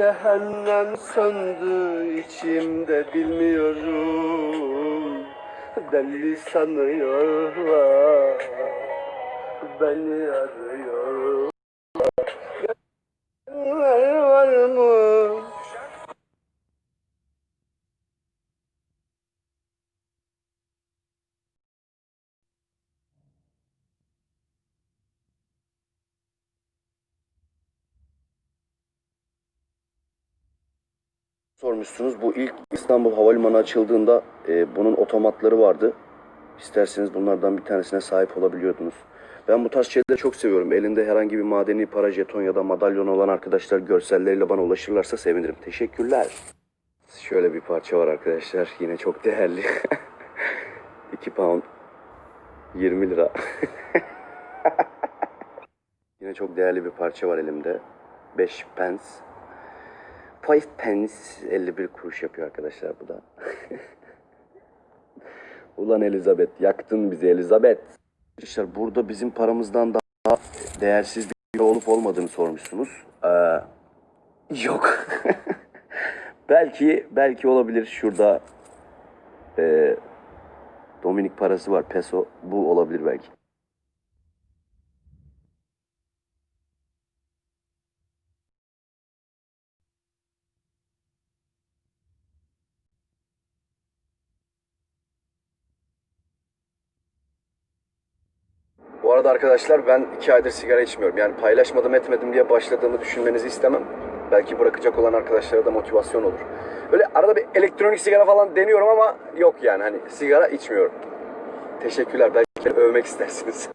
cehennem söndü içimde bilmiyorum. Deli sanıyorlar Beni arıyor sormuşsunuz. Bu ilk İstanbul Havalimanı açıldığında e, bunun otomatları vardı. İsterseniz bunlardan bir tanesine sahip olabiliyordunuz. Ben bu tarz şeyleri çok seviyorum. Elinde herhangi bir madeni para, jeton ya da madalyon olan arkadaşlar görselleriyle bana ulaşırlarsa sevinirim. Teşekkürler. Şöyle bir parça var arkadaşlar. Yine çok değerli. 2 pound 20 lira. Yine çok değerli bir parça var elimde. 5 pence. 5 pence 51 kuruş yapıyor arkadaşlar bu da. Ulan Elizabeth yaktın bizi Elizabeth. Arkadaşlar burada bizim paramızdan daha değersiz bir olup olmadığını sormuşsunuz. Ee, yok. belki belki olabilir şurada e, Dominik parası var peso bu olabilir belki. Arada arkadaşlar ben iki aydır sigara içmiyorum. Yani paylaşmadım etmedim diye başladığımı düşünmenizi istemem. Belki bırakacak olan arkadaşlara da motivasyon olur. Böyle arada bir elektronik sigara falan deniyorum ama yok yani hani sigara içmiyorum. Teşekkürler. Belki övmek istersiniz.